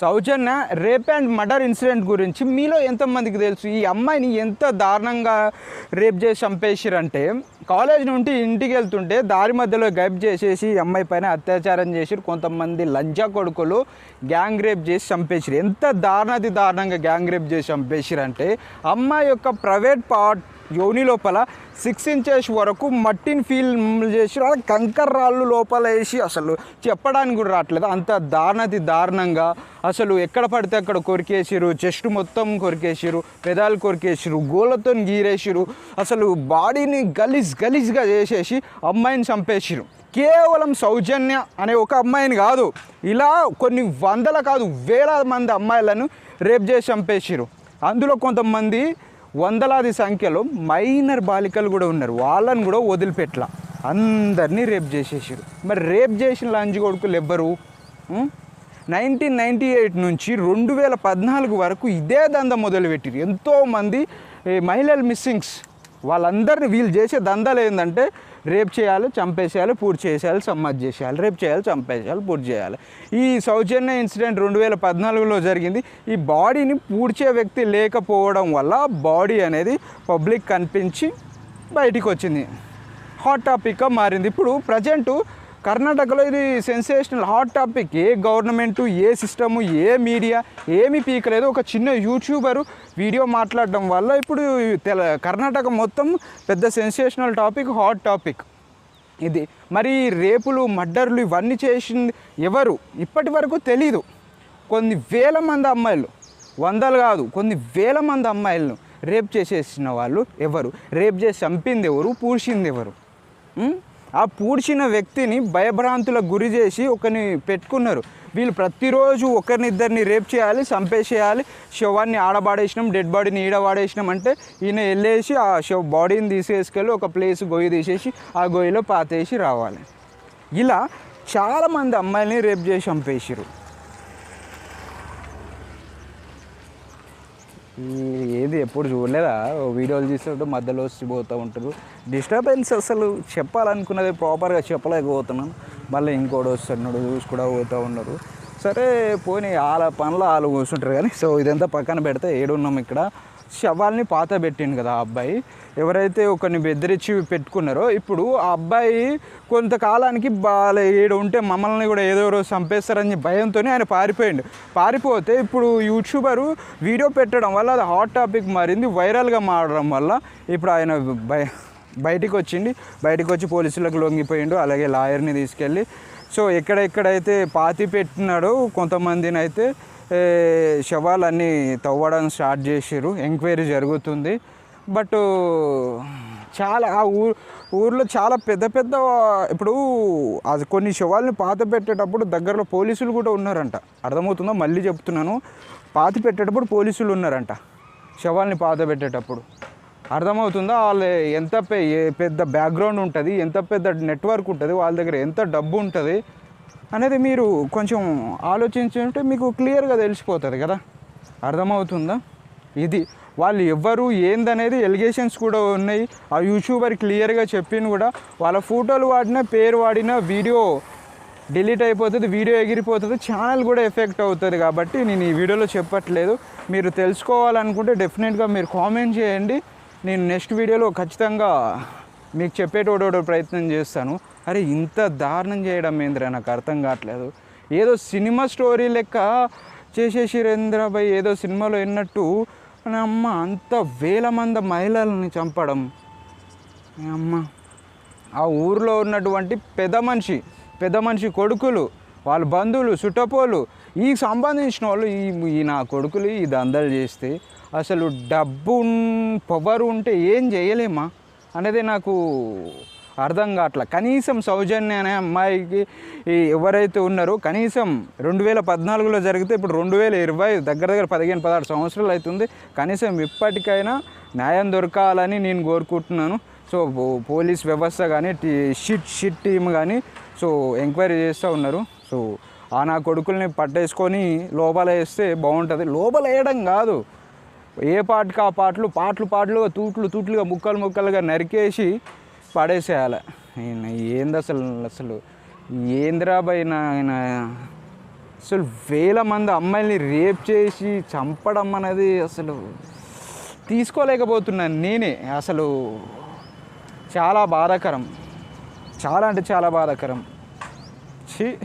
Sowjanya rape and murder incident గురించి మీలో ఎంతమందికి తెలుసు? ఈ అమ్మాయిని ఎంత దారుణంగా రేప్ చేసి చంపేసిరంటే కాలేజ్ నుండి ఇంటికి వెళ్తుంటే దారి మధ్యలో గైబ్ చేసేసి అమ్మాయి పైన అత్యాచారం చేసిరు. కొంతమంది లంజా కొడుకులు గ్యాంగ్ రేప్ చేసి చంపేసిరు. ఎంత దారుణది దారుణంగా గ్యాంగ్ రేప్ చేసి చంపేసిరంటే అమ్మాయి యొక్క ప్రైవేట్ పార్ట్ యోని లోపల సిక్స్ ఇంచెస్ వరకు మట్టిని ఫీల్ చేసి అలా కంకర్ రాళ్ళు లోపల వేసి అసలు చెప్పడానికి కూడా రావట్లేదు. అంత దారుణతి దారుణంగా అసలు ఎక్కడ పడితే అక్కడ కొరికేసిరు చెస్ట్ మొత్తం కొరికేసిరు పెదాలు కొరికేసిరు గోళ్ళతో గీరేసిరు అసలు బాడీని గలీజ్ గలీజ్గా చేసేసి అమ్మాయిని చంపేసిరు కేవలం సౌజన్య అనే ఒక అమ్మాయిని కాదు ఇలా కొన్ని వందల కాదు వేల మంది అమ్మాయిలను రేప్ చేసి చంపేసిరు అందులో కొంతమంది వందలాది సంఖ్యలో మైనర్ బాలికలు కూడా ఉన్నారు. వాళ్ళని కూడా వదిలిపెట్ల. అందరినీ రేప్ చేసేసారు మరి రేప్ చేసిన లంచి కొడుకులు ఎవ్వరు? నైన్టీన్ నైంటీ ఎయిట్ నుంచి రెండు వేల పద్నాలుగు వరకు ఇదే దంద మొదలుపెట్టిరు ఎంతోమంది ఈ మహిళలు మిస్సింగ్స్. వాళ్ళందరినీ వీళ్ళు చేసే దందాలు ఏంటంటే రేపు చేయాలి చంపేసేయాలి పూర్తి చేసేయాలి సమ్మతి చేసేయాలి రేపు చేయాలి చంపేసేయాలి పూర్తి చేయాలి. ఈ సౌజన్య ఇన్సిడెంట్ రెండు వేల పద్నాలుగులో జరిగింది. ఈ బాడీని పూడ్చే వ్యక్తి లేకపోవడం వల్ల బాడీ అనేది పబ్లిక్ కనిపించి బయటికి వచ్చింది. హాట్ టాపిక్గా మారింది. ఇప్పుడు ప్రజెంటు కర్ణాటకలో ఇది సెన్సేషనల్ హాట్ టాపిక్ ఏ గవర్నమెంట్ ఏ సిస్టము ఏ మీడియా ఏమీ పీకలేదు. ఒక చిన్న యూట్యూబరు వీడియో మాట్లాడడం వల్ల ఇప్పుడు తెల కర్ణాటక మొత్తం పెద్ద సెన్సేషనల్ టాపిక్ హాట్ టాపిక్ ఇది మరి రేపులు మర్డర్లు ఇవన్నీ చేసింది ఎవరు? ఇప్పటి వరకు తెలీదు. కొన్ని వేల మంది అమ్మాయిలు వందలు కాదు కొన్ని వేల మంది అమ్మాయిలను రేప్ చేసేసిన వాళ్ళు ఎవరు? రేప్ చేసి చంపింది ఎవరు? పూడ్చింది ఎవరు? ఆ పూడ్చిన వ్యక్తిని భయభ్రాంతులకు గురి చేసి ఒకరిని పెట్టుకున్నారు. వీళ్ళు ప్రతిరోజు ఒకరినిద్దరిని రేప్ చేయాలి చంపేసేయాలి. శవాన్ని ఆడబాడేసినాం డెడ్ బాడీని ఈడబాడేసినాం అంటే ఈయన వెళ్ళేసి ఆ శవ బాడీని తీసేసుకెళ్ళి ఒక ప్లేస్ గొయ్యి తీసేసి ఆ గొయ్యిలో పాతేసి రావాలి. ఇలా చాలామంది అమ్మాయిల్ని రేప్ చేసి చంపేసారు ఏది ఎప్పుడు చూడలేదా? వీడియోలు చూసినట్టు మధ్యలో వచ్చి పోతూ ఉంటారు. డిస్టర్బెన్స్ అసలు చెప్పాలనుకున్నది ప్రాపర్గా చెప్పలేకపోతున్నాను. మళ్ళీ ఇంకోటి వస్తున్నాడు చూసి కూడా పోతూ ఉన్నారు. సరే పోనీ వాళ్ళ పనులు వాళ్ళు కూర్చుంటారు కానీ సో ఇదంతా పక్కన పెడితే ఏడున్నాం ఇక్కడ. శవాల్ని పాత పెట్టిండు కదా ఆ అబ్బాయి. ఎవరైతే ఒకరిని బెదిరించి పెట్టుకున్నారో ఇప్పుడు ఆ అబ్బాయి కొంతకాలానికి బాగా ఏడు ఉంటే మమ్మల్ని కూడా ఏదో రోజు చంపేస్తారని భయంతో ఆయన పారిపోయిండు. పారిపోతే ఇప్పుడు యూట్యూబరు వీడియో పెట్టడం వల్ల అది హాట్ టాపిక్ మారింది వైరల్గా మారడం వల్ల ఇప్పుడు ఆయన భయ బయటికి వచ్చింది బయటికి వచ్చి పోలీసులకు లొంగిపోయిండు అలాగే లాయర్ని తీసుకెళ్ళి. సో ఎక్కడెక్కడైతే పాతి పెట్టినాడో కొంతమందిని అయితే శవాలన్నీ తవ్వడం స్టార్ట్ చేసారు ఎంక్వైరీ జరుగుతుంది. బట్ చాలా ఆ ఊరు ఊర్లో చాలా పెద్ద పెద్ద ఇప్పుడు అది కొన్ని శవాల్ని పాత పెట్టేటప్పుడు దగ్గరలో పోలీసులు కూడా ఉన్నారంట. అర్థమవుతుందో? మళ్ళీ చెప్తున్నాను. పాతి పెట్టేటప్పుడు పోలీసులు ఉన్నారంట. శవాల్ని పాత పెట్టేటప్పుడు. అర్థమవుతుందా? వాళ్ళు ఎంత పెద్ద బ్యాక్గ్రౌండ్ ఉంటుంది ఎంత పెద్ద నెట్వర్క్ ఉంటుంది వాళ్ళ దగ్గర ఎంత డబ్బు ఉంటుంది అనేది మీరు కొంచెం ఆలోచించుంటే మీకు క్లియర్గా తెలిసిపోతుంది కదా? అర్థమవుతుందా? ఇది వాళ్ళు ఎవ్వరు ఏందనేది ఎలిగేషన్స్ కూడా ఉన్నాయి. ఆ యూట్యూబర్ క్లియర్గా చెప్పింది కూడా. వాళ్ళ ఫోటోలు వాడినా పేరు వాడినా వీడియో డిలీట్ అయిపోతుంది వీడియో ఎగిరిపోతుంది ఛానల్ కూడా ఎఫెక్ట్ అవుతుంది కాబట్టి నేను ఈ వీడియోలో చెప్పట్లేదు. మీరు తెలుసుకోవాలనుకుంటే డెఫినెట్గా మీరు కామెంట్ చేయండి. నేను నెక్స్ట్ వీడియోలో ఖచ్చితంగా మీకు చెప్పేటోడోడో ప్రయత్నం చేస్తాను. అరే ఇంత దారుణం చేయడం ఏందిరా? నాకు అర్థం కావట్లేదు. ఏదో సినిమా స్టోరీ లెక్క చేసేసిరేంద్రబాయ్ ఏదో సినిమాలో విన్నట్టు నా అమ్మ అంత వేల మంది మహిళల్ని చంపడం. అమ్మ. ఆ ఊర్లో ఉన్నటువంటి పెద్ద మనిషి పెద్ద మనిషి కొడుకులు వాళ్ళ బంధువులు చుట్టపోలు ఈ సంబంధించిన వాళ్ళు ఈ ఈ నా కొడుకులు ఈ దందలు చేస్తే అసలు డబ్బు పవర్ ఉంటే ఏం చేయలేమా? అనేది నాకు అర్థం కావట్లే. కనీసం సౌజన్య అనే అమ్మాయికి ఎవరైతే ఉన్నారో కనీసం రెండు వేల పద్నాలుగులో జరిగితే ఇప్పుడు రెండు వేల ఇరవై దగ్గర దగ్గర పదిహేను పదహారు సంవత్సరాలు అవుతుంది. కనీసం ఇప్పటికైనా న్యాయం దొరకాలని నేను కోరుకుంటున్నాను. సో పోలీస్ వ్యవస్థ కానీ టీ షిట్ షిట్ టీమ్ కానీ సో ఎంక్వైరీ చేస్తూ ఉన్నారు. సో ఆ నా కొడుకుల్ని పట్టేసుకొని లోపల వేస్తే బాగుంటుంది. లోపల వేయడం కాదు. ఏ పాటకు ఆ పాటలు పాటలు పాటలుగా తూట్లు తూట్లుగా ముక్కలు ముక్కలుగా నరికేసి పడేసేయాలి. ఆయన ఏంది అసలు అసలు ఏందిరా ఆయన అసలు వేల మంది అమ్మాయిల్ని రేప్ చేసి చంపడం అనేది అసలు తీసుకోలేకపోతున్నాను నేనే. అసలు చాలా బాధాకరం. చాలా అంటే చాలా బాధాకరం. చీ